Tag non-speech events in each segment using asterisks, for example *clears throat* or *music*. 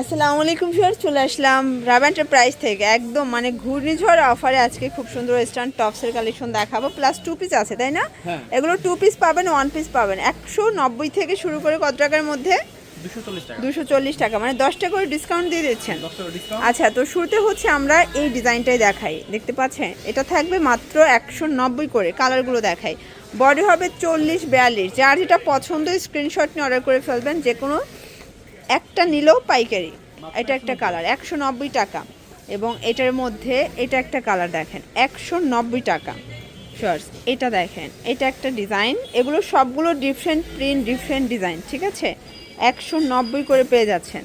আসসালামু আলাইকুম ভিউয়ার চলে আসলাম রাব এন্টারপ্রাইজ থেকে। একদম মানে ঘূর্ণিঝড় অফারে আজকে খুব সুন্দর ওয়েস্টার্ন টপসের কালেকশন দেখাবো। প্লাস টু পিস আছে তাই না? হ্যাঁ। এগুলো টু পিস পাবেন ওয়ান পিস পাবেন। একশো নব্বই থেকে শুরু করে কত টাকার মধ্যে? দুশো চল্লিশ টাকা। মানে দশ টাকা করে ডিসকাউন্ট দিয়ে দিচ্ছেন। আচ্ছা তো শুরুতে হচ্ছে আমরা এই ডিজাইনটাই দেখাই। দেখতে পাচ্ছেন? এটা থাকবে মাত্র একশো নব্বই করে কালারগুলো দেখাই। বডি হবে চল্লিশ বিয়াল্লিশ। যার যেটা পছন্দ স্ক্রিনশট নিয়ে অর্ডার করে ফেলবেন। যে কোনো একটা নিলেও পাইকারি। এটা একটা কালার একশো নব্বই টাকা। এবং এটার মধ্যে এটা একটা কালার দেখেন একশো নব্বই টাকা। শর্টস এটা দেখেন এটা একটা ডিজাইন। এগুলো সবগুলো ডিফারেন্ট প্রিন্ট ডিফারেন্ট ডিজাইন ঠিক আছে? একশো নব্বই করে পেয়ে যাচ্ছেন।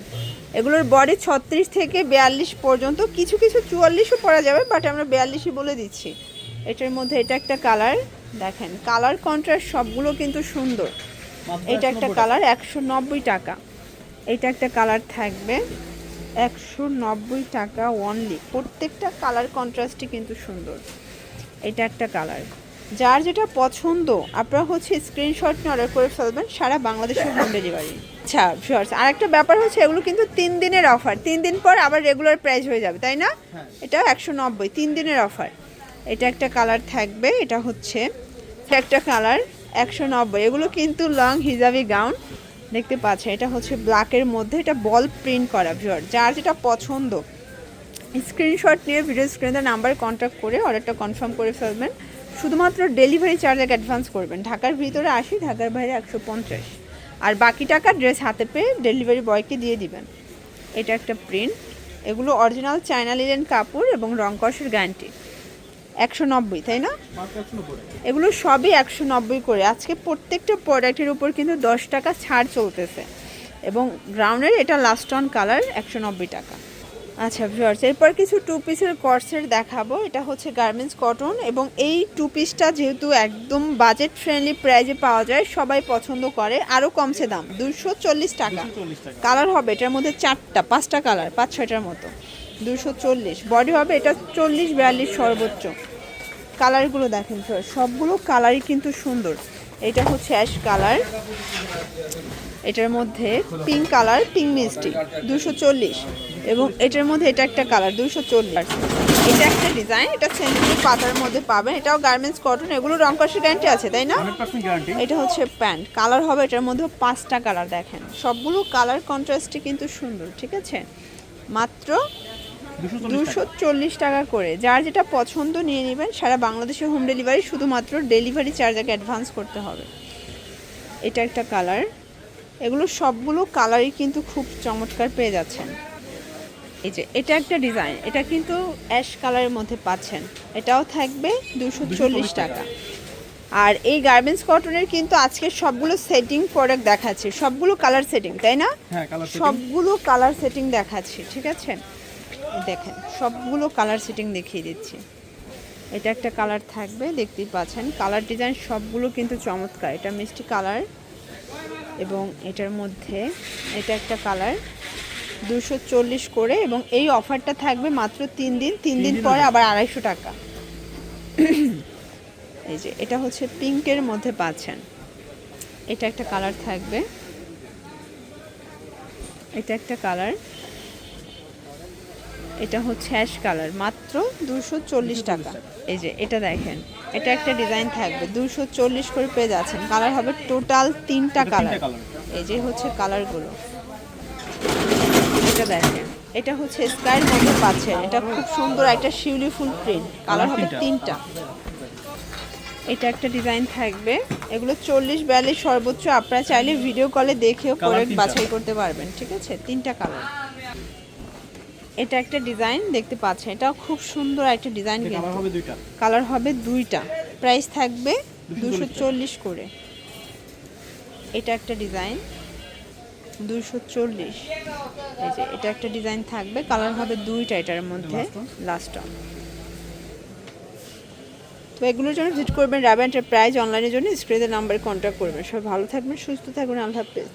এগুলোর বডি ছত্রিশ থেকে বিয়াল্লিশ পর্যন্ত কিছু কিছু চুয়াল্লিশও পরা যাবে বাট আমরা বিয়াল্লিশই বলে দিচ্ছি। এটার মধ্যে এটা একটা কালার দেখেন কালার কন্ট্রাস্ট সবগুলো কিন্তু সুন্দর। এটা একটা কালার একশো নব্বই টাকা। এটা একটা কালার থাকবে। একশো নব্বই টাকা অনলি প্রত্যেকটা কালার কন্ট্রাস্টই কিন্তু সুন্দর। এটা একটা কালার। যার যেটা পছন্দ আপনারা হচ্ছে স্ক্রিনশট নিয়ে অর্ডার করে ফেলবেন সারা বাংলাদেশের হোম ডেলিভারি আচ্ছা শিওর আর একটা ব্যাপার হচ্ছে এগুলো কিন্তু তিন দিনের অফার তিন দিন পর আবার রেগুলার প্রাইস হয়ে যাবে তাই না? হ্যাঁ। এটা একশো নব্বই তিন দিনের অফার এটা একটা কালার থাকবে এটা হচ্ছে একটা কালার একশো নব্বই। এগুলো কিন্তু লং হিজাবি গাউন দেখতে পাচ্ছেন, এটা হচ্ছে ব্ল্যাকের মধ্যে, এটা বল প্রিন্ট করা ভিওর যার যেটা পছন্দ। স্ক্রিনশট নিয়ে ভিডিও স্ক্রিনে নাম্বারে কন্ট্যাক্ট করে অর্ডারটা কনফার্ম করে ফেলবেন। শুধুমাত্র ডেলিভারি চার্জ এক অ্যাডভান্স করবেন। ঢাকার ভিতরে আশি ঢাকার বাইরে একশো পঞ্চাশ। আর বাকি টাকা ড্রেস হাতে পেয়ে ডেলিভারি বয়কে দিয়ে দিবেন। এটা একটা প্রিন্ট এগুলো অরিজিনাল চায়না লিলেন কাপড় এবং রং কষের গ্যারান্টি একশো নব্বই তাই না? এগুলো সবই একশো নব্বই করে। আজকে প্রত্যেকটা প্রোডাক্টের উপর কিন্তু দশ টাকা ছাড় চলতেছে। এবং গ্রাউন্ডের এটা লাস্ট অন কালার একশো নব্বই টাকা। আচ্ছা ভিউয়ার্স এরপর কিছু টু পিসের কর্সের দেখাবো। এটা হচ্ছে গার্মেন্টস কটন এবং এই টু পিসটা যেহেতু একদম বাজেট ফ্রেন্ডলি প্রাইজে পাওয়া যায় সবাই পছন্দ করে। আরও কমছে দাম দুশো চল্লিশ টাকা। কালার হবে এটার মধ্যে চারটা পাঁচটা কালার পাঁচ ছয়টার মতো। দুশো চল্লিশ। বডি হবে এটা চল্লিশ বিয়াল্লিশ সর্বোচ্চ। কালারগুলো দেখেন স্যার সবগুলো কালারই কিন্তু সুন্দর। এটা হচ্ছে অ্যাশ কালার এটার মধ্যে পিঙ্ক কালার পিঙ্ক মিষ্টি দুশো চল্লিশ। এবং এটার মধ্যে এটা একটা কালার দুশো চল্লিশ। এটা একটা ডিজাইন এটা সেন্টিমিটার পাতার মধ্যে পাবেন। এটাও গার্মেন্টস কটন এগুলো রং কষের গ্যারান্টি আছে তাই না? এটা হচ্ছে প্যান্ট কালার হবে এটার মধ্যে পাঁচটা কালার দেখেন। সবগুলো কালার কন্ট্রাস্টই কিন্তু সুন্দর ঠিক আছে? মাত্র দুশো চল্লিশ টাকা। করে। যার যেটা পছন্দ নিয়ে নেবেন সারা বাংলাদেশে হোম ডেলিভারি শুধুমাত্র ডেলিভারি চার্জ আগে অ্যাডভান্স করতে হবে। এটা একটা কালার এগুলো সবগুলো কালারই কিন্তু খুব চমৎকার পেয়ে যাচ্ছেন। এই যে এটা একটা ডিজাইন এটা কিন্তু অ্যাশ কালারের মধ্যে পাচ্ছেন। এটাও থাকবে দুশো চল্লিশ টাকা। আর এই গার্মেন্টস কটনের কিন্তু আজকে সবগুলো সেটিং প্রোডাক্ট দেখাচ্ছি। সবগুলো কালার সেটিং তাই না? হ্যাঁ সবগুলো কালার সেটিং দেখাচ্ছি ঠিক আছে? দেখেন সবগুলো কালার সেটিং দেখিয়ে দিচ্ছি। এটা একটা কালার থাকবে দেখতেই পাচ্ছেন। কালার ডিজাইন সবগুলো কিন্তু চমৎকার। এটা মিষ্টি কালার এবং এটার মধ্যে এটা একটা কালার দুশো চল্লিশ করে এবং এই অফারটা থাকবে মাত্র তিন দিন। তিন দিন পরে আবার আড়াইশো টাকা। *clears throat* এই যে এটা হচ্ছে পিঙ্কের মধ্যে পাচ্ছেন। এটা একটা কালার থাকবে। এটা একটা কালার এটা হচ্ছে অ্যাশ কালার মাত্র দুশো চল্লিশ টাকা। এই যে এটা দেখেন এটা একটা ডিজাইন থাকবে দুশো চল্লিশ করে পেয়ে যাচ্ছেন। কালার হবে টোটাল তিনটা কালার। এই যে হচ্ছে কালারগুলো। এটা দেখেন এটা হচ্ছে স্কাইয়ের মধ্যে পাচ্ছেন এটা খুব সুন্দর একটা শিউলি ফুল প্রিন্ট কালার হবে তিনটা। এটা একটা ডিজাইন থাকবে এগুলো চল্লিশ বিয়াল্লিশ সর্বোচ্চ আপনারা চাইলে ভিডিও কলে দেখেও প্রোডাক্ট বাছাই করতে পারবেন ঠিক আছে? তিনটা কালার। এটা একটা ডিজাইন দেখতে পাচ্ছেন। এটাও খুব সুন্দর একটা ডিজাইন কালার হবে দুইটা। কালার হবে দুইটা। প্রাইস থাকবে দুশো 240 চল্লিশ করে। এটা একটা ডিজাইন। দুশো চল্লিশ। এই যে এটা একটা ডিজাইন থাকবে। কালার হবে দুইটা এটার মধ্যে? লাস্ট তো এগুলোর জন্য ভিজিট করবেন রাবে এন্টারপ্রাইজ অনলাইনের জন্য। স্ক্রিনের নাম্বারে কন্ট্যাক্ট করবেন। সবাই ভালো থাকবেন সুস্থ থাকবেন। আল্লাহ হাফেজ।